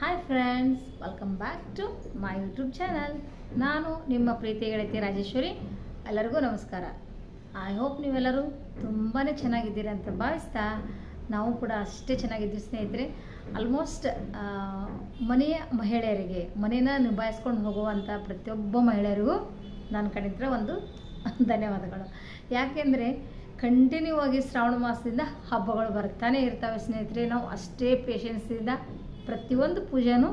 Hi friends welcome back to my YouTube channel ನಾನು ನಿಮ್ಮ ಪ್ರೀತಿ ಗೆಳತಿ ರಾಜೇಶ್ವರಿ. ಎಲ್ಲರಿಗೂ ನಮಸ್ಕಾರ. ಐ ಹೋಪ್ ನೀವೆಲ್ಲರೂ ತುಂಬಾ ಚೆನ್ನಾಗಿದ್ದೀರಿ ಅಂತ ಭಾವಿಸ್ತಾ ನಾವು ಕೂಡ ಅಷ್ಟೇ ಚೆನ್ನಾಗಿದ್ದೀವಿ ಸ್ನೇಹಿತರೆ. ಆಲ್ಮೋಸ್ಟ್ ಮನೆಯ ಮಹಿಳೆಯರಿಗೆ, ಮನೇನ ನಿಭಾಯಿಸ್ಕೊಂಡು ಹೋಗುವಂಥ ಪ್ರತಿಯೊಬ್ಬ ಮಹಿಳೆಯರಿಗೂ ನಾನು ಕಣಿತ್ರ ಒಂದು ಧನ್ಯವಾದಗಳು. ಯಾಕೆಂದರೆ ಕಂಟಿನ್ಯೂ ಆಗಿ ಶ್ರಾವಣ ಮಾಸದಿಂದ ಹಬ್ಬಗಳು ಬರ್ತಾನೆ ಇರ್ತವೆ ಸ್ನೇಹಿತರೆ. ನಾವು ಅಷ್ಟೇ ಪೇಷನ್ಸಿಂದ ಪ್ರತಿಯೊಂದು ಪೂಜೆನೂ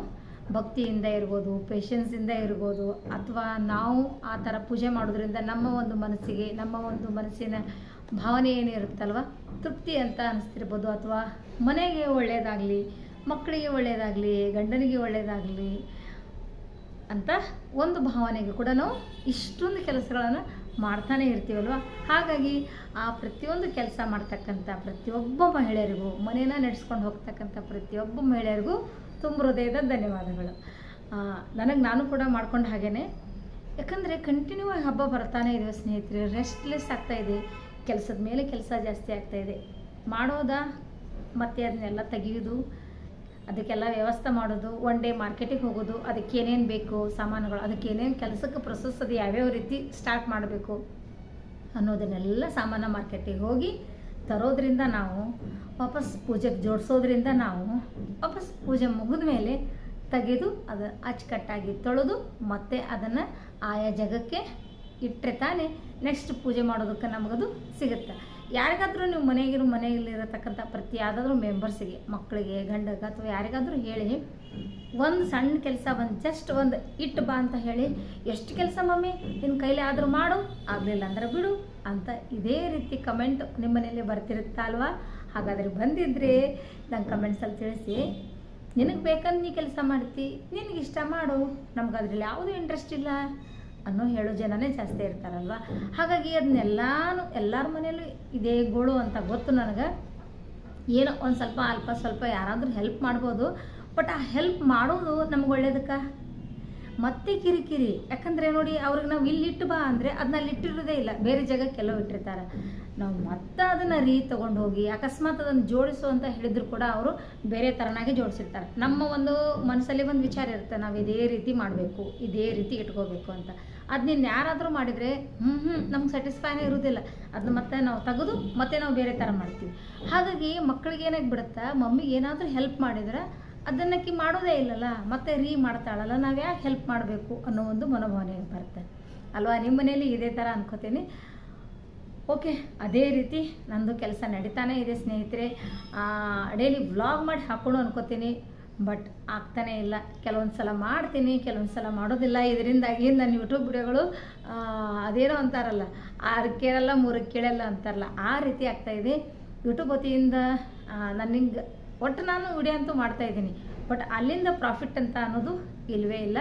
ಭಕ್ತಿಯಿಂದ ಇರ್ಬೋದು ಪೇಷನ್ಸಿಂದ ಇರ್ಬೋದು, ಅಥವಾ ನಾವು ಆ ಥರ ಪೂಜೆ ಮಾಡೋದ್ರಿಂದ ನಮ್ಮ ಒಂದು ಮನಸ್ಸಿಗೆ, ನಮ್ಮ ಒಂದು ಮನಸ್ಸಿನ ಭಾವನೆ ಏನಿರುತ್ತಲ್ವ, ತೃಪ್ತಿ ಅಂತ ಅನಿಸ್ತಿರ್ಬೋದು. ಅಥವಾ ಮನೆಗೆ ಒಳ್ಳೆಯದಾಗಲಿ ಮಕ್ಕಳಿಗೆ ಒಳ್ಳೆಯದಾಗಲಿ ಗಂಡನಿಗೆ ಒಳ್ಳೆಯದಾಗಲಿ ಅಂತ ಒಂದು ಭಾವನೆಗೆ ಕೂಡ ನಾವು ಇಷ್ಟೊಂದು ಕೆಲಸಗಳನ್ನು ಮಾಡ್ತಾನೆ ಇರ್ತೀವಲ್ವ? ಹಾಗಾಗಿ ಆ ಪ್ರತಿಯೊಂದು ಕೆಲಸ ಮಾಡ್ತಕ್ಕಂಥ ಪ್ರತಿಯೊಬ್ಬ ಮಹಿಳೆಯರಿಗೂ ಮನೇನ ನಡೆಸ್ಕೊಂಡು ಹೋಗ್ತಕ್ಕಂಥ ಪ್ರತಿಯೊಬ್ಬ ಮಹಿಳೆಯರಿಗೂ ತುಂಬ ಹೃದಯದ ಧನ್ಯವಾದಗಳು. ನನಗೆ ನಾನು ಕೂಡ ಮಾಡ್ಕೊಂಡು ಹಾಗೇ ಯಾಕಂದರೆ ಕಂಟಿನ್ಯೂ ಆಗಿ ಹಬ್ಬ ಬರ್ತಾನೆ ಇದೆ ಸ್ನೇಹಿತರೆ ರೆಸ್ಟ್ಲೆಸ್ ಆಗ್ತಾ ಇದೆ, ಕೆಲಸದ ಮೇಲೆ ಕೆಲಸ ಜಾಸ್ತಿ ಆಗ್ತಾ ಇದೆ. ಮಾಡೋದಾ? ಮತ್ತೆ ಅದನ್ನೆಲ್ಲ ತೆಗೆಯೋದು ಅದಕ್ಕೆಲ್ಲ ವ್ಯವಸ್ಥೆ ಮಾಡೋದು ಒನ್ ಡೇ ಮಾರ್ಕೆಟಿಗೆ ಹೋಗೋದು ಅದಕ್ಕೆ ಏನೇನು ಬೇಕು, ಸಾಮಾನುಗಳು ಅದಕ್ಕೆ ಏನೇನು ಕೆಲಸಕ್ಕೆ ಪ್ರೊಸೆಸ್ ಅದು ಯಾವ್ಯಾವ ರೀತಿ ಸ್ಟಾರ್ಟ್ ಮಾಡಬೇಕು ಅನ್ನೋದನ್ನೆಲ್ಲ ಸಾಮಾನು ಮಾರ್ಕೆಟಿಗೆ ಹೋಗಿ ತರೋದ್ರಿಂದ ನಾವು ವಾಪಸ್ ಪೂಜೆಗೆ ಜೋಡಿಸೋದ್ರಿಂದ ನಾವು ವಾಪಸ್ ಪೂಜೆ ಮುಗಿದ ಮೇಲೆ ತೆಗೆದು ಅದು ಅಚ್ಚುಕಟ್ಟಾಗಿ ತೊಳೆದು ಮತ್ತೆ ಅದನ್ನು ಆಯಾ ಜಾಗಕ್ಕೆ ಇಟ್ಟರೆ ತಾನೇ ನೆಕ್ಸ್ಟ್ ಪೂಜೆ ಮಾಡೋದಕ್ಕೆ ನಮಗದು ಸಿಗುತ್ತೆ. ಯಾರಿಗಾದ್ರೂ ನೀವು ಮನೆಗಿರೋ ಮನೆಯಲ್ಲಿರತಕ್ಕಂಥ ಪ್ರತಿ ಯಾವುದಾದ್ರೂ ಮೆಂಬರ್ಸಿಗೆ ಮಕ್ಕಳಿಗೆ, ಗಂಡಗೆ ಅಥವಾ ಯಾರಿಗಾದರೂ ಹೇಳಿ. ಒಂದು ಸಣ್ಣ ಕೆಲಸ ಒಂದು ಜಸ್ಟ್ ಒಂದು ಇಟ್ಟು ಬಾ ಅಂತ ಹೇಳಿ. ಎಷ್ಟು ಕೆಲಸ ಮಮ್ಮಿ? ನಿನ್ನ ಕೈಲಿ ಆದರೂ ಮಾಡು, ಆಗಲಿಲ್ಲ ಅಂದ್ರೆ ಬಿಡು ಅಂತ ಇದೇ ರೀತಿ ಕಮೆಂಟ್ ನಿಮ್ಮ ಮನೇಲಿ ಬರ್ತಿರುತ್ತಾ ಹಾಗಾದರೆ ಬಂದಿದ್ರೆ ನಂಗೆ ಕಮೆಂಟ್ಸಲ್ಲಿ ತಿಳಿಸಿ. ನಿನಗೆ ಬೇಕಂದು ನೀ ಕೆಲಸ ಮಾಡ್ತಿ ನಿನಗಿಷ್ಟ ಮಾಡು. ನಮ್ಗೆ ಅದರಲ್ಲಿ ಯಾವುದೂ ಇಂಟ್ರೆಸ್ಟ್ ಇಲ್ಲ. ಅನ್ನೋ ಹೇಳೋ ಜನನೇ ಜಾಸ್ತಿ ಇರ್ತಾರಲ್ವ? ಹಾಗಾಗಿ ಅದನ್ನೆಲ್ಲಾನು ಎಲ್ಲರ ಮನೆಯಲ್ಲೂ ಇದೇ ಗೋಳು ಅಂತ ಗೊತ್ತು ನನಗೆ. ಏನೋ ಒಂದು ಸ್ವಲ್ಪ ಅಲ್ಪ ಸ್ವಲ್ಪ ಯಾರಾದರೂ ಹೆಲ್ಪ್ ಮಾಡ್ಬೋದು. ಬಟ್ ಆ ಹೆಲ್ಪ್ ಮಾಡೋದು ನಮ್ಗೆ ಒಳ್ಳೇದಕ್ಕೆ? ಮತ್ತೆ ಕಿರಿಕಿರಿ. ಯಾಕಂದರೆ ನೋಡಿ ಅವ್ರಿಗೆ ನಾವು ಇಲ್ಲಿ ಇಟ್ಟು ಬಾ ಅಂದರೆ ಅದನ್ನ ಅಲ್ಲಿ ಇಟ್ಟಿರೋದೇ ಇಲ್ಲ. ಬೇರೆ ಜಾಗಕ್ಕೆ ಕೆಲವು ಇಟ್ಟಿರ್ತಾರೆ. ನಾವು ಮತ್ತೆ ಅದನ್ನು ರೀ ತೊಗೊಂಡು ಹೋಗಿ ಅಕಸ್ಮಾತ್ ಅದನ್ನು ಜೋಡಿಸು ಅಂತ ಹೇಳಿದ್ರು ಕೂಡ ಅವರು ಬೇರೆ ಥರನಾಗಿ ಜೋಡಿಸಿರ್ತಾರೆ. ನಮ್ಮ ಒಂದು ಮನಸ್ಸಲ್ಲಿ ಒಂದು ವಿಚಾರ ಇರುತ್ತೆ. ನಾವು ಇದೇ ರೀತಿ ಮಾಡಬೇಕು, ಇದೇ ರೀತಿ ಇಟ್ಕೋಬೇಕು ಅಂತ. ಅದನ್ನ ಯಾರಾದರೂ ಮಾಡಿದರೆ ಹ್ಞೂ ಹ್ಞೂ ನಮ್ಗೆ ಸ್ಯಾಟಿಸ್ಫೈನೇ ಇರೋದಿಲ್ಲ. ಅದನ್ನ ಮತ್ತೆ ನಾವು ತೆಗೆದು ಮತ್ತೆ ನಾವು ಬೇರೆ ಥರ ಮಾಡ್ತೀವಿ. ಹಾಗಾಗಿ ಮಕ್ಕಳಿಗೆ ಏನಾಗಿ ಬಿಡುತ್ತಾ ಮಮ್ಮಿಗೆ ಏನಾದರೂ ಹೆಲ್ಪ್ ಮಾಡಿದ್ರೆ ಅದನ್ನಕ್ಕಿ ಮಾಡೋದೇ ಇಲ್ಲಲ್ಲ, ಮತ್ತೆ ರೀ ಮಾಡ್ತಾಳಲ್ಲ, ನಾವು ಯಾಕೆ ಹೆಲ್ಪ್ ಮಾಡಬೇಕು ಅನ್ನೋ ಒಂದು ಮನೋಭಾವನೆ ಬರುತ್ತೆ. ಅಲ್ವಾ? ನಿಮ್ಮ ಮನೇಲಿ ಇದೇ ಥರ ಅನ್ಕೋತೀನಿ. ಓಕೆ, ಅದೇ ರೀತಿ ನಂದು ಕೆಲಸ ನಡೀತಾನೆ ಇದೆ ಸ್ನೇಹಿತರೆ. ಡೈಲಿ ವ್ಲಾಗ್ ಮಾಡಿ ಹಾಕ್ಕೊಂಡು ಅನ್ಕೋತೀನಿ. ಬಟ್ ಆಗ್ತಾನೇ ಇಲ್ಲ. ಕೆಲವೊಂದು ಸಲ ಮಾಡ್ತೀನಿ ಕೆಲವೊಂದು ಸಲ ಮಾಡೋದಿಲ್ಲ. ಇದರಿಂದಾಗಿ ನನ್ನ ಯೂಟ್ಯೂಬ್ ವಿಡಿಯೋಗಳು ಅದೇನೋ ಅಂತಾರಲ್ಲ, ಆರು ಕೇಳಲ್ಲ ಮೂರಕ್ಕೆ ಕೇಳಲ್ಲ ಅಂತಾರಲ್ಲ, ಆ ರೀತಿ ಆಗ್ತಾ ಇದೆ. ಯೂಟ್ಯೂಬ್ ವತಿಯಿಂದ ನನಗೆ ಒಟ್ಟು ನಾನು ವಿಡಿಯೋ ಅಂತೂ ಮಾಡ್ತಾ ಇದ್ದೀನಿ. ಬಟ್ ಅಲ್ಲಿಂದ ಪ್ರಾಫಿಟ್ ಅಂತ ಅನ್ನೋದು ಇಲ್ಲವೇ ಇಲ್ಲ.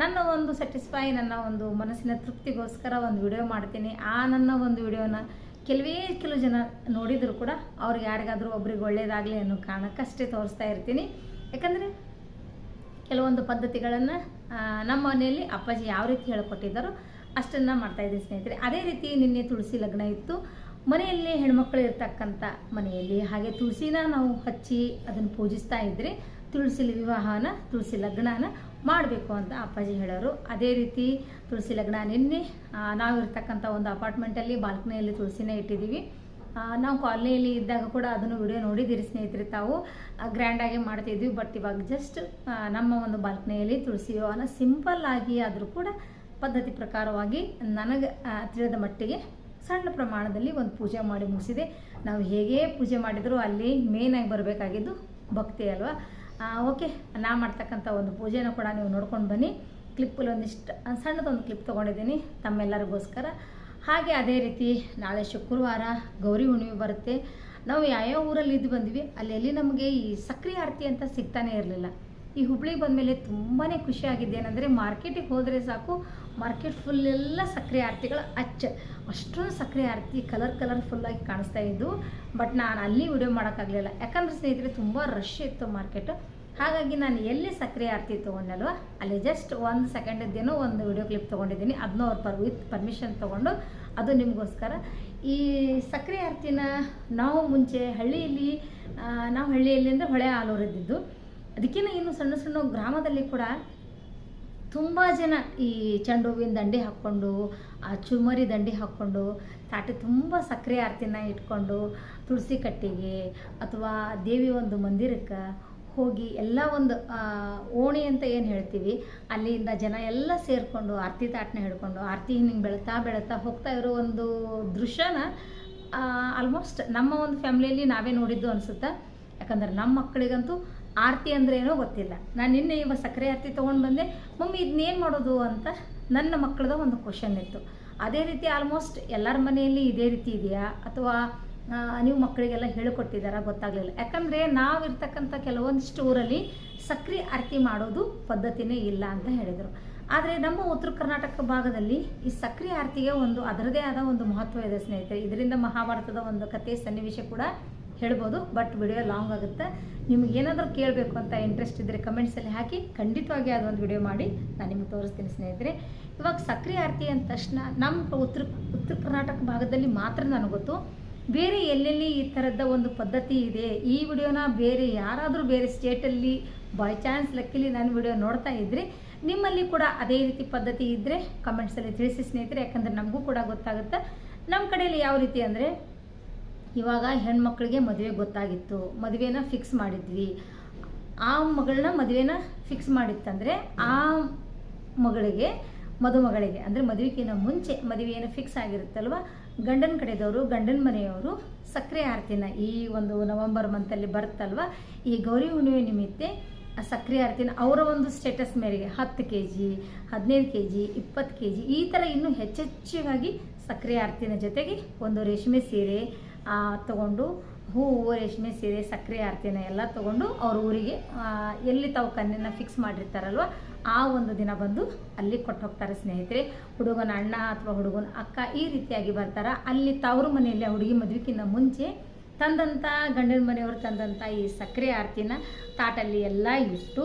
ನನ್ನ ಒಂದು ಸ್ಯಾಟಿಸ್ಫೈ ನನ್ನ ಒಂದು ಮನಸ್ಸಿನ ತೃಪ್ತಿಗೋಸ್ಕರ ಒಂದು ವಿಡಿಯೋ ಮಾಡ್ತೀನಿ. ಆ ನನ್ನ ಒಂದು ವಿಡಿಯೋನ ಕೆಲವೇ ಕೆಲವು ಜನ ನೋಡಿದರೂ ಕೂಡ ಅವ್ರಿಗೆ ಯಾರಿಗಾದರೂ ಒಬ್ರಿಗೆ ಒಳ್ಳೇದಾಗಲಿ ಅನ್ನೋ ಕಾರಣಕ್ಕಷ್ಟೇ ತೋರಿಸ್ತಾ ಇರ್ತೀನಿ. ಯಾಕಂದರೆ ಕೆಲವೊಂದು ಪದ್ಧತಿಗಳನ್ನು ನಮ್ಮ ಮನೆಯಲ್ಲಿ ಅಪ್ಪಾಜಿ ಯಾವ ರೀತಿ ಹೇಳ್ಕೊಟ್ಟಿದ್ದಾರೋ ಅಷ್ಟನ್ನು ಮಾಡ್ತಾಯಿದ್ದೀನಿ ಸ್ನೇಹಿತರೆ. ಅದೇ ರೀತಿ ನಿನ್ನೆ ತುಳಸಿ ಲಗ್ನ ಇತ್ತು. ಮನೆಯಲ್ಲಿ ಹೆಣ್ಮಕ್ಳು ಇರ್ತಕ್ಕಂಥ ಮನೆಯಲ್ಲಿ ಹಾಗೆ ತುಳಸಿನ ನಾವು ಹಚ್ಚಿ ಅದನ್ನು ಪೂಜಿಸ್ತಾ ಇದ್ದರೆ ತುಳಸಿ ವಿವಾಹನ, ತುಳಸಿ ಲಗ್ನನ ಮಾಡಬೇಕು ಅಂತ ಅಪ್ಪಾಜಿ ಹೇಳೋರು. ಅದೇ ರೀತಿ ತುಳಸಿ ಲಗ್ನ ನಿನ್ನೆ ನಾವು ಇರ್ತಕ್ಕಂಥ ಒಂದು ಅಪಾರ್ಟ್ಮೆಂಟಲ್ಲಿ ಬಾಲ್ಕನಿಯಲ್ಲಿ ತುಳಸಿನ ಇಟ್ಟಿದ್ದೀವಿ. ನಾವು ಕಾಲನಿಯಲ್ಲಿ ಇದ್ದಾಗ ಕೂಡ ಅದನ್ನು ವಿಡಿಯೋ ನೋಡಿದ್ದೀರಿ ಸ್ನೇಹಿತರೆ ತಾವು. ಗ್ರ್ಯಾಂಡಾಗಿ ಮಾಡ್ತಿದ್ವಿ ಬಟ್ ಇವಾಗ ಜಸ್ಟ್ ನಮ್ಮ ಒಂದು ಬಾಲ್ಕನಿಯಲ್ಲಿ ತುಳಸಿ ವಿವಾಹನ ಸಿಂಪಲ್ ಆಗಿ ಆದರೂ ಕೂಡ ಪದ್ಧತಿ ಪ್ರಕಾರವಾಗಿ ನನಗೆ ತಿಳಿದ ಮಟ್ಟಿಗೆ ಸಣ್ಣ ಪ್ರಮಾಣದಲ್ಲಿ ಒಂದು ಪೂಜೆ ಮಾಡಿ ಮುಗಿಸಿದೆ. ನಾವು ಹೇಗೆ ಪೂಜೆ ಮಾಡಿದರೂ ಅಲ್ಲಿ ಮೇಯ್ನಾಗಿ ಬರಬೇಕಾಗಿದ್ದು ಭಕ್ತಿ ಅಲ್ವಾ? ಓಕೆ ನಾ ಮಾಡ್ತಕ್ಕಂಥ ಒಂದು ಪೂಜೆನ ಕೂಡ ನೀವು ನೋಡ್ಕೊಂಡು ಬನ್ನಿ. ಕ್ಲಿಪ್ಪಲ್ಲಿ ಒಂದಿಷ್ಟು ಸಣ್ಣದೊಂದು ಕ್ಲಿಪ್ ತೊಗೊಂಡಿದ್ದೀನಿ ತಮ್ಮೆಲ್ಲರಿಗೋಸ್ಕರ. ಹಾಗೆ ಅದೇ ರೀತಿ ನಾಳೆ ಶುಕ್ರವಾರ ಗೌರಿ ಹುಣ್ಣಿಮೆ ಬರುತ್ತೆ. ನಾವು ಯಾವ್ಯಾವ ಊರಲ್ಲಿ ಇದ್ದು ಬಂದ್ವಿ, ಅಲ್ಲೆಲ್ಲಿ ನಮಗೆ ಈ ಸಕ್ರೆ ಆರತಿ ಅಂತ ಸಿಗ್ತಾನೆ ಇರಲಿಲ್ಲ. ಈ ಹುಬ್ಳಿಗೆ ಬಂದಮೇಲೆ ತುಂಬಾ ಖುಷಿಯಾಗಿದ್ದು ಏನಂದರೆ ಮಾರ್ಕೆಟಿಗೆ ಹೋದರೆ ಸಾಕು ಮಾರ್ಕೆಟ್ ಫುಲ್ಲೆಲ್ಲ ಸಕ್ಕರೆ ಆರತಿಗಳು ಅಚ್ಚ. ಅಷ್ಟೊಂದು ಸಕ್ಕರೆ ಆರತಿ ಕಲರ್ ಕಲರ್ ಫುಲ್ಲಾಗಿ ಕಾಣಿಸ್ತಾ ಇದ್ದು ಬಟ್ ನಾನು ಅಲ್ಲಿ ವಿಡಿಯೋ ಮಾಡೋಕ್ಕಾಗಲಿಲ್ಲ. ಯಾಕಂದ್ರೆ ಸ್ನೇಹಿತರೆ, ತುಂಬ ರಶ್ ಇತ್ತು ಮಾರ್ಕೆಟ್ ಹಾಗಾಗಿ ನಾನು ಎಲ್ಲಿ ಸಕ್ರಿಯ ಆರತಿ ತೊಗೊಂಡಲ್ವ, ಅಲ್ಲಿ ಜಸ್ಟ್ ಒಂದು ಸೆಕೆಂಡದ್ದೇನೋ ಒಂದು ವಿಡಿಯೋ ಕ್ಲಿಪ್ ತೊಗೊಂಡಿದ್ದೀನಿ. ಅದನ್ನೂ ಅವ್ರ ಪರ್ ವಿತ್ ಪರ್ಮಿಷನ್ ತೊಗೊಂಡು ಅದು ನಿಮಗೋಸ್ಕರ. ಈ ಸಕ್ರಿಯ ಆರತಿನ ನಾವು ಮುಂಚೆ ಹಳ್ಳಿಯಲ್ಲಿ ನಾವು ಹಳ್ಳಿಯಲ್ಲಿ ಅಂದರೆ ಹೊಳೆ ಆಲೂರಿದ್ದಿದ್ದು ಅದಕ್ಕಿಂತ ಇನ್ನು ಸಣ್ಣ ಸಣ್ಣ ಗ್ರಾಮದಲ್ಲಿ ಕೂಡ ತುಂಬ ಜನ ಈ ಚೆಂಡು ಹೂವಿನ ದಂಡಿ ಹಾಕ್ಕೊಂಡು, ಆ ಚುಮರಿ ದಂಡಿ ಹಾಕ್ಕೊಂಡು, ತಾಟಿ ತುಂಬ ಸಕ್ಕರೆ ಆರತಿನ ಇಟ್ಕೊಂಡು, ತುಳಸಿ ಕಟ್ಟಿಗೆ, ಅಥವಾ ದೇವಿ ಒಂದು ಮಂದಿರಕ್ಕೆ ಹೋಗಿ ಎಲ್ಲ ಒಂದು ಓಣಿ ಅಂತ ಏನು ಹೇಳ್ತೀವಿ, ಅಲ್ಲಿಂದ ಜನ ಎಲ್ಲ ಸೇರಿಕೊಂಡು ಆರತಿ ತಾಟನ ಹಿಡ್ಕೊಂಡು, ಆರತಿ ಹಿಂಗೆ ಬೆಳತಾ ಬೆಳತಾ ಹೋಗ್ತಾ ಇರೋ ಒಂದು ದೃಶ್ಯನ ಆಲ್ಮೋಸ್ಟ್ ನಮ್ಮ ಒಂದು ಫ್ಯಾಮಿಲಿಯಲ್ಲಿ ನಾವೇ ನೋಡಿದ್ದು ಅನಿಸುತ್ತೆ. ಯಾಕಂದ್ರೆ ನಮ್ಮ ಮಕ್ಕಳಿಗಂತೂ ಆರತಿ ಅಂದ್ರೆ ಏನೋ ಗೊತ್ತಿಲ್ಲ. ನಾನು ನಿನ್ನೆ ಇವಾಗ ಸಕ್ಕರೆ ಆರತಿ ತೊಗೊಂಡು ಬಂದೆ. ಮಮ್ಮಿ ಇದನ್ನೇನು ಮಾಡೋದು? ಅಂತ ನನ್ನ ಮಕ್ಕಳದ ಒಂದು ಕ್ವಶನ್ ಇತ್ತು. ಅದೇ ರೀತಿ ಆಲ್ಮೋಸ್ಟ್ ಎಲ್ಲರ ಮನೆಯಲ್ಲಿ ಇದೇ ರೀತಿ ಇದೆಯಾ? ಅಥವಾ ನೀವು ಮಕ್ಕಳಿಗೆಲ್ಲ ಹೇಳಿಕೊಟ್ಟಿದ್ದಾರಾ ಗೊತ್ತಾಗಲಿಲ್ಲ. ಯಾಕಂದರೆ ನಾವಿರ್ತಕ್ಕಂಥ ಕೆಲವೊಂದಿಷ್ಟು ಊರಲ್ಲಿ ಸಕ್ರೆ ಆರತಿ ಮಾಡೋದು ಪದ್ಧತಿನೇ ಇಲ್ಲ ಅಂತ ಹೇಳಿದರು. ಆದರೆ ನಮ್ಮ ಉತ್ತರ ಕರ್ನಾಟಕ ಭಾಗದಲ್ಲಿ ಈ ಸಕ್ರೆ ಆರತಿಗೆ ಒಂದು ಅದರದೇ ಆದ ಒಂದು ಮಹತ್ವ ಇದೆ ಸ್ನೇಹಿತರೆ. ಇದರಿಂದ ಮಹಾಭಾರತದ ಒಂದು ಕಥೆ, ಸನ್ನಿವೇಶ ಕೂಡ ಹೇಳ್ಬೋದು, ಬಟ್ ವಿಡಿಯೋ ಲಾಂಗ್ ಆಗುತ್ತೆ. ನಿಮ್ಗೆ ಏನಾದರೂ ಕೇಳಬೇಕು ಅಂತ ಇಂಟ್ರೆಸ್ಟ್ ಇದ್ದರೆ ಕಮೆಂಟ್ಸಲ್ಲಿ ಹಾಕಿ ಖಂಡಿತವಾಗಿ ಅದೊಂದು ವಿಡಿಯೋ ಮಾಡಿ ನಾನು ನಿಮ್ಗೆ ತೋರಿಸ್ತೀನಿ ಸ್ನೇಹಿತರೆ. ಇವಾಗ ಸಕ್ರೆ ಆರತಿ ಅಂದ ತಕ್ಷಣ ನಮ್ಮ ಉತ್ತರ ಉತ್ತರ ಕರ್ನಾಟಕ ಭಾಗದಲ್ಲಿ ಮಾತ್ರ ನನಗೆ ಗೊತ್ತು. ಬೇರೆ ಎಲ್ಲೆಲ್ಲಿ ಈ ಥರದ ಒಂದು ಪದ್ಧತಿ ಇದೆ? ಈ ವಿಡಿಯೋನ ಬೇರೆ ಯಾರಾದರೂ ಬೇರೆ ಸ್ಟೇಟಲ್ಲಿ ಬೈ ಚಾನ್ಸ್ ಲಕ್ಕಿಲಿ ನಾನು ವಿಡಿಯೋ ನೋಡ್ತಾ ಇದ್ದರೆ ನಿಮ್ಮಲ್ಲಿ ಕೂಡ ಅದೇ ರೀತಿ ಪದ್ಧತಿ ಇದ್ದರೆ ಕಮೆಂಟ್ಸಲ್ಲಿ ತಿಳಿಸಿ ಸ್ನೇಹಿತರೆ, ಯಾಕಂದರೆ ನಮಗೂ ಕೂಡ ಗೊತ್ತಾಗುತ್ತೆ. ನಮ್ಮ ಕಡೆಯಲ್ಲಿ ಯಾವ ರೀತಿ ಅಂದರೆ, ಇವಾಗ ಹೆಣ್ಮಕ್ಳಿಗೆ ಮದುವೆ ಗೊತ್ತಾಗಿತ್ತು. ಮದುವೆನ ಫಿಕ್ಸ್ ಮಾಡಿದ್ವಿ. ಆ ಮಗಳನ್ನ ಮದುವೆನ ಫಿಕ್ಸ್ ಮಾಡಿತ್ತಂದರೆ ಆ ಮಗಳಿಗೆ ಮದುಮಗಳಿಗೆ, ಅಂದರೆ ಮದುವೆಗಿಂತ ಮುಂಚೆ ಮದುವೆ ಏನು ಫಿಕ್ಸ್ ಆಗಿರುತ್ತಲ್ವ? ಗಂಡನ ಕಡೆದವರು, ಗಂಡನ ಮನೆಯವರು ಸಕ್ಕರೆ ಆರತಿನ ಈ ಒಂದು ನವಂಬರ್ ಮಂತಲ್ಲಿ ಬರುತ್ತಲ್ವ? ಈ ಗೌರಿ ಹುಣ್ಣಿಮೆ ನಿಮಿತ್ತ ಸಕ್ಕರೆ ಆರತಿನ ಅವರ ಒಂದು ಸ್ಟೇಟಸ್ ಮೇರೆಗೆ ಹತ್ತು ಕೆ ಜಿ ಹದಿನೈದು ಕೆ ಜಿ ಇಪ್ಪತ್ತು ಕೆ ಜಿ ಈ ಥರ ಇನ್ನೂ ಹೆಚ್ಚೆಚ್ಚಾಗಿ ಸಕ್ಕರೆ ಆರತಿನ ಜೊತೆಗೆ ಒಂದು ರೇಷ್ಮೆ ಸೀರೆ ತಗೊಂಡು ಹೂವು, ರೇಷ್ಮೆ, ಸೀರೆ, ಸಕ್ಕರೆ ಆರತಿನ ಎಲ್ಲ ತಗೊಂಡು ಅವ್ರ ಊರಿಗೆ ಎಲ್ಲಿ ತಾವು ಕನ್ಯನ ಫಿಕ್ಸ್ ಮಾಡಿರ್ತಾರಲ್ವ, ಆ ಒಂದು ದಿನ ಬಂದು ಅಲ್ಲಿ ಕೊಟ್ಟು ಹೋಗ್ತಾರೆ ಸ್ನೇಹಿತರೆ. ಹುಡುಗನ ಅಣ್ಣ ಅಥವಾ ಹುಡುಗನ ಅಕ್ಕ ಈ ರೀತಿಯಾಗಿ ಬರ್ತಾರೆ. ಅಲ್ಲಿ ತವರು ಮನೆಯಲ್ಲಿ ಹುಡುಗಿ ಮದುವೆಗಿಂತ ಮುಂಚೆ ತಂದಂಥ ಗಂಡನ ಮನೆಯವರು ತಂದಂಥ ಈ ಸಕ್ಕರೆ ಆರತಿನ ತಾಟಲ್ಲಿ ಎಲ್ಲ ಇಟ್ಟು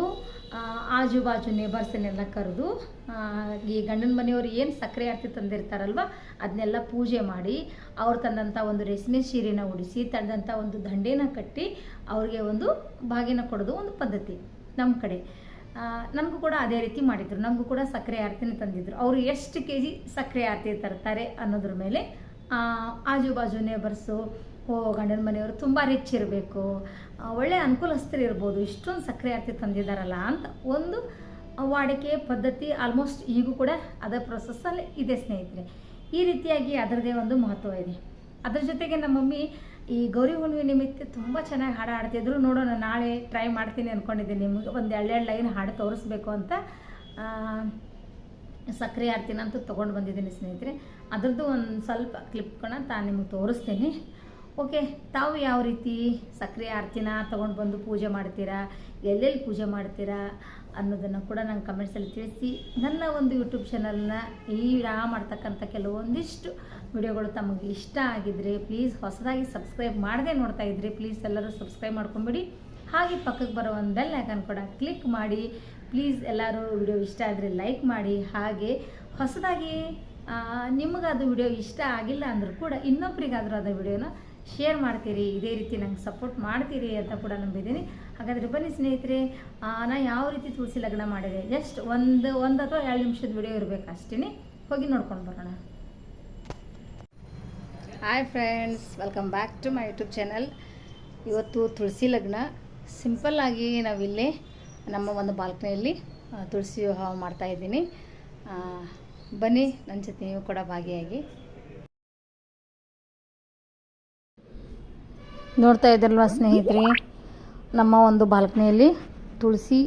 ಆಜು ಬಾಜು ನೇಬರ್ಸನ್ನೆಲ್ಲ ಕರೆದು ಈ ಗಂಡನ ಮನೆಯವರು ಏನು ಸಕ್ಕರೆ ಆರತಿ ತಂದಿರ್ತಾರಲ್ವ ಅದನ್ನೆಲ್ಲ ಪೂಜೆ ಮಾಡಿ, ಅವ್ರು ತಂದಂಥ ಒಂದು ರೇಷ್ಮೆ ಸೀರೆನ ಉಡಿಸಿ ತಂದಂಥ ಒಂದು ದಂಡೇನ ಕಟ್ಟಿ, ಅವ್ರಿಗೆ ಒಂದು ಬಾಗಿನ ಕೊಡೋದು ಒಂದು ಪದ್ಧತಿ ನಮ್ಮ ಕಡೆ. ನಮಗೂ ಕೂಡ ಅದೇ ರೀತಿ ಮಾಡಿದ್ರು. ನಮಗೂ ಕೂಡ ಸಕ್ಕರೆ ಆರತಿನ ತಂದಿದ್ರು. ಅವರು ಎಷ್ಟು ಕೆ ಜಿ ಸಕ್ಕರೆ ಆರತಿ ತರ್ತಾರೆ ಅನ್ನೋದ್ರ ಮೇಲೆ ಆಜು ಬಾಜು ನೇಬರ್ಸು ಓ, ಗಂಡನ ಮನೆಯವರು ತುಂಬ ರಿಚ್ ಇರಬೇಕು. ಒಳ್ಳೆ ಅನುಕೂಲಸ್ಥರು ಇರ್ಬೋದು. ಇಷ್ಟೊಂದು ಸಕ್ಕರೆ ಆರತಿ ತಂದಿದ್ದಾರಲ್ಲ ಅಂತ ಒಂದು ವಾಡಿಕೆ ಪದ್ಧತಿ ಆಲ್ಮೋಸ್ಟ್ ಈಗೂ ಕೂಡ ಅದೇ ಪ್ರೊಸೆಸ್ಸಲ್ಲಿ ಇದೆ, ಸ್ನೇಹಿತರೆ. ಈ ರೀತಿಯಾಗಿ ಅದರದೇ ಒಂದು ಮಹತ್ವ ಇದೆ. ಅದ್ರ ಜೊತೆಗೆ ನಮ್ಮ ಮಮ್ಮಿ ಈ ಗೌರಿ ಹುಣ್ಣಿಮೆ ನಿಮಿತ್ತ ತುಂಬ ಚೆನ್ನಾಗಿ ಹಾಡು ಹಾಡ್ತಿದ್ರು ನೋಡೋಣ, ನಾಳೆ ಟ್ರೈ ಮಾಡ್ತೀನಿ ಅಂದ್ಕೊಂಡಿದ್ದೀನಿ ನಿಮಗೆ ಒಂದು ಎರಡೆರಡು ಲೈನ್ ಹಾಡು ತೋರಿಸ್ಬೇಕು ಅಂತ ಸಕ್ಕರೆ ಆರ್ತಿನ ಅಂತೂ ತೊಗೊಂಡು ಬಂದಿದ್ದೀನಿ, ಸ್ನೇಹಿತರೆ. ಅದ್ರದ್ದು ಒಂದು ಸ್ವಲ್ಪ ಕ್ಲಿಪ್ಗಳನ್ನ ತಾನು ನಿಮಗೆ ತೋರಿಸ್ತೀನಿ. ಓಕೆ, ತಾವು ಯಾವ ರೀತಿ ಸಕ್ಕರೆ ಆರತಿನ ತೊಗೊಂಡು ಬಂದು ಪೂಜೆ ಮಾಡ್ತೀರಾ, ಎಲ್ಲೆಲ್ಲಿ ಪೂಜೆ ಮಾಡ್ತೀರಾ ಅನ್ನೋದನ್ನು ಕೂಡ ನಂಗೆ ಕಮೆಂಟ್ಸಲ್ಲಿ ತಿಳಿಸಿ. ನನ್ನ ಒಂದು ಯೂಟ್ಯೂಬ್ ಚಾನಲ್ನ ಈ ಮಾಡ್ತಕ್ಕಂಥ ಕೆಲವೊಂದಿಷ್ಟು ವಿಡಿಯೋಗಳು ತಮಗೆ ಇಷ್ಟ ಆಗಿದ್ರೆ ಪ್ಲೀಸ್ ಹೊಸದಾಗಿ ಸಬ್ಸ್ಕ್ರೈಬ್ ಮಾಡದೆ ನೋಡ್ತಾ ಇದ್ರೆ ಪ್ಲೀಸ್ ಎಲ್ಲರೂ ಸಬ್ಸ್ಕ್ರೈಬ್ ಮಾಡ್ಕೊಂಬಿಡಿ. ಹಾಗೆ ಪಕ್ಕಕ್ಕೆ ಬರೋ ಒಂದು ಬೆಲ್ ಐಕನ್ ಕೂಡ ಕ್ಲಿಕ್ ಮಾಡಿ ಪ್ಲೀಸ್ ಎಲ್ಲರೂ ವಿಡಿಯೋ ಇಷ್ಟ ಆದರೆ ಲೈಕ್ ಮಾಡಿ. ಹಾಗೆ ಹೊಸದಾಗಿ ನಿಮಗದು ವಿಡಿಯೋ ಇಷ್ಟ ಆಗಿಲ್ಲ ಅಂದರೂ ಕೂಡ ಇನ್ನೊಬ್ರಿಗಾದರೂ ಅದು ವಿಡಿಯೋನ ಶೇರ್ ಮಾಡ್ತೀರಿ, ಇದೇ ರೀತಿ ನಂಗೆ ಸಪೋರ್ಟ್ ಮಾಡ್ತೀರಿ ಅಂತ ಕೂಡ ನಂಬಿದ್ದೀನಿ. ಹಾಗಾದರೆ ಬನ್ನಿ ಸ್ನೇಹಿತರೆ ನಾನು ಯಾವ ರೀತಿ ತುಳಸಿ ಲಗ್ನ ಮಾಡಿದೆ? ಜಸ್ಟ್ ಒಂದು ಒಂದು ಅಥವಾ ಎರಡು ನಿಮಿಷದ ವಿಡಿಯೋ ಇರಬೇಕು ಅಷ್ಟೇ ಹೋಗಿ ನೋಡ್ಕೊಂಡು ಬರೋಣ. Hi friends welcome back to my YouTube channel ಇವತ್ತು ತುಳಸಿ ಲಗ್ನ. ಸಿಂಪಲ್ಲಾಗಿ ನಾವಿಲ್ಲಿ ನಮ್ಮ ಒಂದು ಬಾಲ್ಕನಿಯಲ್ಲಿ ತುಳಸಿ ವಿವಾಹ ಮಾಡ್ತಾಯಿದ್ದೀನಿ ಬನ್ನಿ ನನ್ನ ಜೊತೆ ನೀವು ಕೂಡ ಭಾಗಿಯಾಗಿ. ನೋಡ್ತಾ ಇದ್ರಲ್ವ ಸ್ನೇಹಿತರೆ? ನಮ್ಮ ಒಂದು ಬಾಲ್ಕನಿಯಲ್ಲಿ ತುಳಸಿ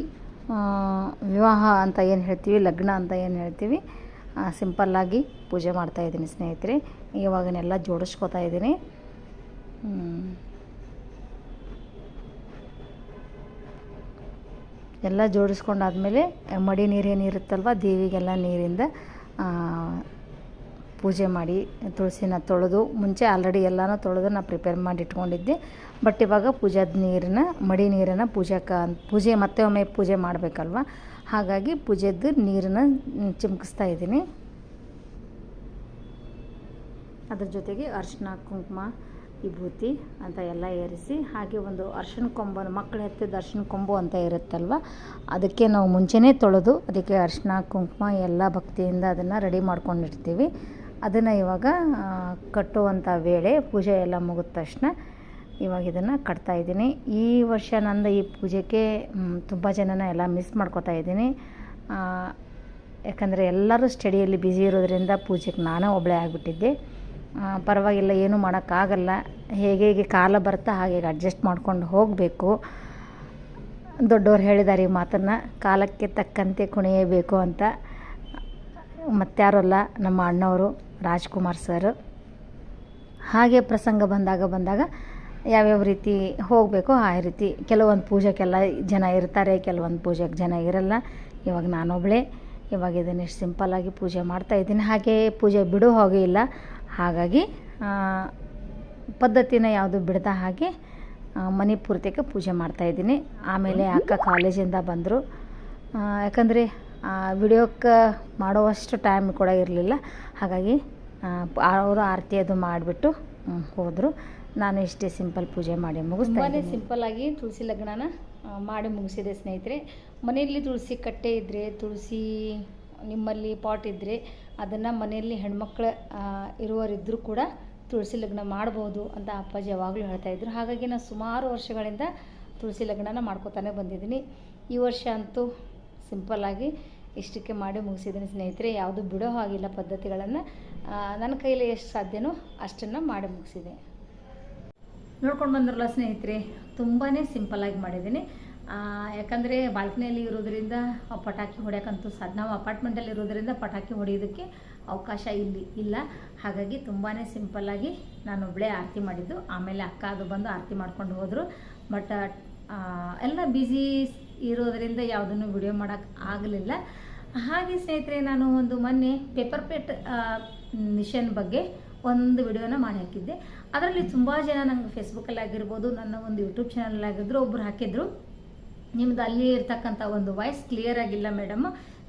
ವಿವಾಹ ಅಂತ ಏನು ಹೇಳ್ತೀವಿ, ಲಗ್ನ ಅಂತ ಏನು ಹೇಳ್ತೀವಿ ಸಿಂಪಲ್ಲಾಗಿ ಪೂಜೆ ಮಾಡ್ತಾ ಇದ್ದೀನಿ ಸ್ನೇಹಿತರೆ. ಇವಾಗನೆಲ್ಲ ಜೋಡಿಸ್ಕೋತಾ ಇದ್ದೀನಿ. ಎಲ್ಲ ಜೋಡಿಸ್ಕೊಂಡಾದ್ಮೇಲೆ ಮಡಿ ನೀರು ಏನಿರುತ್ತಲ್ವ ದೇವಿಗೆಲ್ಲ ನೀರಿಂದ ಪೂಜೆ ಮಾಡಿ ತುಳಸಿನ ತೊಳೆದು ಮುಂಚೆ ಆಲ್ರೆಡಿ ಎಲ್ಲನೂ ತೊಳೆದು ನಾನು ಪ್ರಿಪೇರ್ ಮಾಡಿ ಇಟ್ಕೊಂಡಿದ್ದೆ ಬಟ್ ಇವಾಗ ಪೂಜಾದ ನೀರನ್ನ ಮಡಿ ನೀರನ್ನು ಪೂಜಾಕ ಪೂಜೆ ಮತ್ತೆ ಒಮ್ಮೆ ಪೂಜೆ ಮಾಡಬೇಕಲ್ವ? ಹಾಗಾಗಿ ಪೂಜೆದ್ದು ನೀರನ್ನು ಚಿಮ್ಕಿಸ್ತಾ ಇದ್ದೀನಿ. ಅದ್ರ ಜೊತೆಗೆ ಅರ್ಶಿನ, ಕುಂಕುಮ, ವಿಭೂತಿ ಅಂತ ಎಲ್ಲ ಏರಿಸಿ, ಹಾಗೆ ಒಂದು ಅರ್ಶಿನ ಕೊಂಬ ಮಕ್ಕಳ ಎತ್ತಿದ ದರ್ಶನ ಕೊಂಬು ಅಂತ ಇರುತ್ತಲ್ವ? ಅದಕ್ಕೆ ನಾವು ಮುಂಚೆನೇ ತೊಳೆದು ಅದಕ್ಕೆ ಅರ್ಶಿನ, ಕುಂಕುಮ ಎಲ್ಲ ಭಕ್ತಿಯಿಂದ ಅದನ್ನು ರೆಡಿ ಮಾಡ್ಕೊಂಡಿರ್ತೀವಿ. ಅದನ್ನು ಇವಾಗ ಕಟ್ಟುವಂಥ ವೇಳೆ ಪೂಜೆ ಎಲ್ಲ ಮುಗಿದ ತಕ್ಷಣ ಇವಾಗ ಇದನ್ನು ಕಟ್ತಾ ಇದ್ದೀನಿ. ಈ ವರ್ಷ ನಂದು ಈ ಪೂಜೆಗೆ ತುಂಬ ಜನನ ಎಲ್ಲ ಮಿಸ್ ಮಾಡ್ಕೋತಾ ಇದ್ದೀನಿ. ಯಾಕಂದರೆ ಎಲ್ಲರೂ ಸ್ಟಡಿಯಲ್ಲಿ ಬ್ಯುಸಿ ಇರೋದ್ರಿಂದ ಪೂಜೆಗೆ ನಾನೇ ಒಬ್ಬಳೇ ಆಗಿಬಿಟ್ಟಿದ್ದೆ. ಪರವಾಗಿಲ್ಲ, ಏನೂ ಮಾಡೋಕ್ಕಾಗಲ್ಲ. ಹೇಗೆ ಹೇಗೆ ಕಾಲ ಬರ್ತಾ ಹಾಗೆ ಅಡ್ಜಸ್ಟ್ ಮಾಡ್ಕೊಂಡು ಹೋಗಬೇಕು. ದೊಡ್ಡವ್ರು ಹೇಳಿದ್ದಾರೆ ಈ ಮಾತನ್ನು, ಕಾಲಕ್ಕೆ ತಕ್ಕಂತೆ ಕುಣಿಯಬೇಕು ಅಂತ. ಮತ್ತಾರಲ್ಲ, ನಮ್ಮ ಅಣ್ಣವರು. ರಾಜ್ಕುಮಾರ್ ಸರ್. ಹಾಗೆ ಪ್ರಸಂಗ ಬಂದಾಗ ಬಂದಾಗ ಯಾವ್ಯಾವ ರೀತಿ ಹೋಗಬೇಕು ಆ ರೀತಿ ಕೆಲವೊಂದು ಪೂಜೆಗೆಲ್ಲ ಜನ ಇರ್ತಾರೆ, ಕೆಲವೊಂದು ಪೂಜೆಗೆ ಜನ ಇರಲ್ಲ. ಇವಾಗ ನಾನೊಬ್ಬಳೇ ಇವಾಗ ಇದನ್ನು ಇಷ್ಟು ಸಿಂಪಲ್ಲಾಗಿ ಪೂಜೆ ಮಾಡ್ತಾ ಇದ್ದೀನಿ. ಹಾಗೆ ಪೂಜೆ ಬಿಡೋ ಹಾಗೆ ಇಲ್ಲ. ಹಾಗಾಗಿ ಪದ್ಧತಿನ ಯಾವುದು ಬಿಡದ ಹಾಗೆ ಮನೆ ಪೂರ್ತಿಗೆ ಪೂಜೆ ಮಾಡ್ತಾಯಿದ್ದೀನಿ ಆಮೇಲೆ ಅಕ್ಕ ಕಾಲೇಜಿಂದ ಬಂದರು. ಯಾಕಂದರೆ ವಿಡಿಯೋಕ್ಕೆ ಮಾಡೋವಷ್ಟು ಟೈಮ್ ಕೂಡ ಇರಲಿಲ್ಲ. ಹಾಗಾಗಿ ಅವರು ಆರತಿ ಅದು ಮಾಡಿಬಿಟ್ಟು ಹೋದರು. ನಾನು ಇಷ್ಟೇ ಸಿಂಪಲ್ ಪೂಜೆ ಮಾಡಿ ಮುಗಿಸ್ತೇನೆ. ಸಿಂಪಲ್ಲಾಗಿ ತುಳಸಿ ಲಗ್ನನ ಮಾಡಿ ಮುಗಿಸಿದೆ ಸ್ನೇಹಿತರೆ. ಮನೆಯಲ್ಲಿ ತುಳಸಿ ಕಟ್ಟೆ ಇದ್ದರೆ ತುಳಸಿ ನಿಮ್ಮಲ್ಲಿ ಪಾಟ್ ಇದ್ದರೆ ಅದನ್ನು ಮನೆಯಲ್ಲಿ ಹೆಣ್ಮಕ್ಳು ಇರುವರಿದ್ದರೂ ಕೂಡ ತುಳಸಿ ಲಗ್ನ ಮಾಡ್ಬೋದು ಅಂತ ಅಪ್ಪಾಜಿ ಯಾವಾಗಲೂ ಹೇಳ್ತಾಯಿದ್ರು ಹಾಗಾಗಿ ನಾನು ಸುಮಾರು ವರ್ಷಗಳಿಂದ ತುಳಸಿ ಲಗ್ನನ ಮಾಡ್ಕೋತಾನೆ ಬಂದಿದ್ದೀನಿ. ಈ ವರ್ಷ ಅಂತೂ ಸಿಂಪಲ್ಲಾಗಿ ಇಷ್ಟಕ್ಕೆ ಮಾಡಿ ಮುಗಿಸಿದ್ದೀನಿ ಸ್ನೇಹಿತರೆ. ಯಾವುದು ಬಿಡೋ ಹಾಗಿಲ್ಲ ಪದ್ಧತಿಗಳನ್ನು. ನನ್ನ ಕೈಯಲ್ಲಿ ಎಷ್ಟು ಸಾಧ್ಯನೋ ಅಷ್ಟನ್ನು ಮಾಡಿ ಮುಗಿಸಿದೆ. ನೋಡ್ಕೊಂಡು ಬಂದ್ರಲ್ಲ ಸ್ನೇಹಿತರೆ ತುಂಬಾ ಸಿಂಪಲ್ಲಾಗಿ ಮಾಡಿದ್ದೀನಿ. ಯಾಕಂದರೆ ಬಾಲ್ಕನಿಯಲ್ಲಿ ಇರೋದ್ರಿಂದ ಪಟಾಕಿ ಹೊಡ್ಯೋಕ್ಕಂತೂ ಸಾಧ್ಯ ನಾವು ಅಪಾರ್ಟ್ಮೆಂಟಲ್ಲಿ ಇರೋದ್ರಿಂದ ಪಟಾಕಿ ಹೊಡೆಯೋದಕ್ಕೆ ಅವಕಾಶ ಇಲ್ಲಿ ಇಲ್ಲ. ಹಾಗಾಗಿ ತುಂಬಾ ಸಿಂಪಲ್ಲಾಗಿ ನಾನು ಒಬ್ಬಳೇ ಆರತಿ ಮಾಡಿದ್ದು. ಆಮೇಲೆ ಅಕ್ಕ ಅದು ಬಂದು ಆರತಿ ಮಾಡ್ಕೊಂಡು ಹೋದರು. ಬಟ್ ಎಲ್ಲ ಬ್ಯುಸಿ ಇರೋದರಿಂದ ಯಾವುದನ್ನು ವಿಡಿಯೋ ಮಾಡೋಕ್ಕೆ ಆಗಲಿಲ್ಲ. ಹಾಗೆ ಸ್ನೇಹಿತರೆ, ನಾನು ಒಂದು ಮೊನ್ನೆ ಪೇಪರ್ ಪ್ಲೇಟ್ ಮಿಷನ್ ಬಗ್ಗೆ ಒಂದು ವಿಡಿಯೋನ ಮಾಡಿ ಹಾಕಿದ್ದೆ. ಅದರಲ್ಲಿ ತುಂಬ ಜನ ನಂಗೆ ಫೇಸ್ಬುಕ್ಕಲ್ಲಿ ಆಗಿರ್ಬೋದು, ನನ್ನ ಒಂದು ಯೂಟ್ಯೂಬ್ ಚಾನಲ್ ಆಗಿದ್ರು ಒಬ್ಬರು ಹಾಕಿದ್ರು. ನಿಮ್ದು ಅಲ್ಲಿ ಇರ್ತಕ್ಕಂಥ ಒಂದು ವಾಯ್ಸ್ ಕ್ಲಿಯರ್ ಆಗಿಲ್ಲ ಮೇಡಮ್.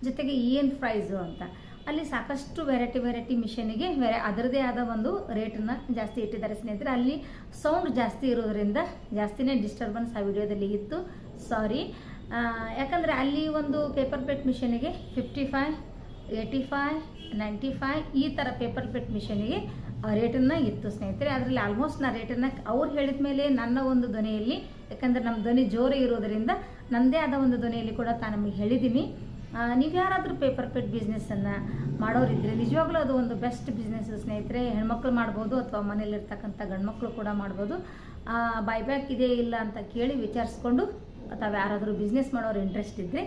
ಜೊತೆಗೆ ಏನು ಪ್ರೈಸು ಅಂತ. ಅಲ್ಲಿ ಸಾಕಷ್ಟು ವೆರೈಟಿ ವೆರೈಟಿ ಮಿಷನಿಗೆ ವೆರೈ ಅದರದೇ ಆದ ಒಂದು ರೇಟನ್ನು ಜಾಸ್ತಿ ಇಟ್ಟಿದ್ದಾರೆ ಸ್ನೇಹಿತರೆ. ಅಲ್ಲಿ ಸೌಂಡ್ ಜಾಸ್ತಿ ಇರೋದ್ರಿಂದ ಜಾಸ್ತಿನೇ ಡಿಸ್ಟರ್ಬೆನ್ಸ್ ಆ ವಿಡಿಯೋದಲ್ಲಿ ಇತ್ತು. ಸಾರಿ ಯಾಕಂದರೆ ಅಲ್ಲಿ ಒಂದು paper plate ಮಿಷನಿಗೆ fifty five eighty five ninety five ಈ ಥರ ಪೇಪರ್ ಪ್ಲೇಟ್ ಮಿಷನಿಗೆ ರೇಟನ್ನು ಇತ್ತು ಸ್ನೇಹಿತರೆ. ಅದರಲ್ಲಿ ಆಲ್ಮೋಸ್ಟ್ ನಾ ರೇಟನ್ನು ಅವ್ರು ಹೇಳಿದ ಮೇಲೆ ನನ್ನ ಒಂದು ಧ್ವನಿಯಲ್ಲಿ, ಯಾಕಂದರೆ ನಮ್ಮ ಧ್ವನಿ ಜೋರು ಇರೋದರಿಂದ ನನ್ನದೇ ಆದ ಒಂದು ಧ್ವನಿಯಲ್ಲಿ ಕೂಡ ತಾನು ನಮಗೆ ಹೇಳಿದ್ದೀನಿ ನೀವು ಯಾರಾದರೂ ಪೇಪರ್ ಪ್ಲೇಟ್ ಬಿಸ್ನೆಸ್ಸನ್ನು ಮಾಡೋರಿದ್ದರೆ ನಿಜವಾಗ್ಲೂ ಅದು ಒಂದು ಬೆಸ್ಟ್ ಬಿಸ್ನೆಸ್ ಸ್ನೇಹಿತರೆ. ಹೆಣ್ಮಕ್ಳು ಮಾಡ್ಬೋದು ಅಥವಾ ಮನೇಲಿರ್ತಕ್ಕಂಥ ಗಂಡ್ಮಕ್ಳು ಕೂಡ ಮಾಡ್ಬೋದು. ಬೈಬ್ಯಾಕ್ ಇದೆ ಇಲ್ಲ ಅಂತ ಕೇಳಿ ವಿಚಾರಿಸ್ಕೊಂಡು ಅಥವಾ ಯಾರಾದರೂ ಬಿಸ್ನೆಸ್ ಮಾಡೋರು ಇಂಟ್ರೆಸ್ಟ್ ಇದ್ದರೆ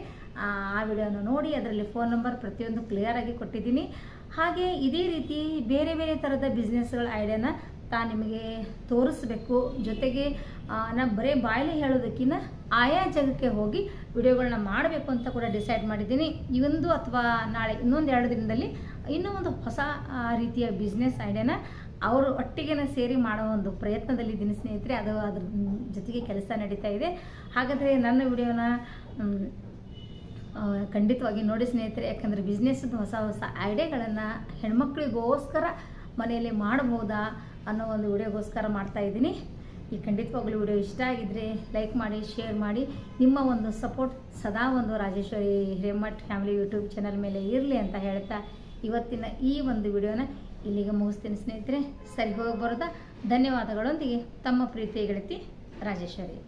ಆ ವಿಡಿಯೋನ ನೋಡಿ, ಅದರಲ್ಲಿ ಫೋನ್ ನಂಬರ್ ಪ್ರತಿಯೊಂದು ಕ್ಲಿಯರಾಗಿ ಕೊಟ್ಟಿದ್ದೀನಿ. ಹಾಗೆ ಇದೇ ರೀತಿ ಬೇರೆ ಬೇರೆ ಥರದ ಬಿಸ್ನೆಸ್ಗಳ ಐಡಿಯಾನ ತಾ ನಿಮಗೆ ತೋರಿಸ್ಬೇಕು. ಜೊತೆಗೆ ನಾನು ಬರೀ ಬಾಯಲ್ಲಿ ಹೇಳೋದಕ್ಕಿಂತ ಆಯಾ ಜಾಗಕ್ಕೆ ಹೋಗಿ ವಿಡಿಯೋಗಳನ್ನ ಮಾಡಬೇಕು ಅಂತ ಕೂಡ ಡಿಸೈಡ್ ಮಾಡಿದ್ದೀನಿ. ಇವೊಂದು ಅಥವಾ ನಾಳೆ ಇನ್ನೊಂದು ಎರಡು ದಿನದಲ್ಲಿ ಇನ್ನೂ ಒಂದು ಹೊಸ ರೀತಿಯ ಬಿಸ್ನೆಸ್ ಐಡಿಯಾನ ಅವರು ಒಟ್ಟಿಗೆನ ಸೇರಿ ಮಾಡೋ ಒಂದು ಪ್ರಯತ್ನದಲ್ಲಿ ದಿನ ಸ್ನೇಹಿತರೆ, ಅದು ಅದ್ರ ಜೊತೆಗೆ ಕೆಲಸ ನಡೀತಾ ಇದೆ. ಹಾಗಾದರೆ ನನ್ನ ವಿಡಿಯೋನ ಖಂಡಿತವಾಗಿ ನೋಡಿ ಸ್ನೇಹಿತರೆ, ಯಾಕಂದರೆ ಬಿಸ್ನೆಸ್ದು ಹೊಸ ಹೊಸ ಐಡಿಯಾಗಳನ್ನು ಹೆಣ್ಮಕ್ಳಿಗೋಸ್ಕರ ಮನೆಯಲ್ಲಿ ಮಾಡ್ಬೋದಾ ಅನ್ನೋ ಒಂದು ವಿಡಿಯೋಗೋಸ್ಕರ ಮಾಡ್ತಾ ಇದ್ದೀನಿ. ಈ ಖಂಡಿತವಾಗ್ಲೂ ವಿಡಿಯೋ ಇಷ್ಟ ಆಗಿದ್ದರೆ ಲೈಕ್ ಮಾಡಿ, ಶೇರ್ ಮಾಡಿ. ನಿಮ್ಮ ಒಂದು ಸಪೋರ್ಟ್ ಸದಾ ಒಂದು Rajeshwari Hiremath family YouTube channel ಮೇಲೆ ಇರಲಿ ಅಂತ ಹೇಳ್ತಾ ಇವತ್ತಿನ ಈ ಒಂದು ವಿಡಿಯೋನ ಇಲ್ಲಿಗೆ ಮುಗಿಸ್ತೀನಿ ಸ್ನೇಹಿತರೆ ಸರಿ ಹೋಗಿ ಬರೋದಾ ಧನ್ಯವಾದಗಳೊಂದಿಗೆ ತಮ್ಮ ಪ್ರೀತಿಯ ಗೆಳತಿ ರಾಜೇಶ್ವರಿ.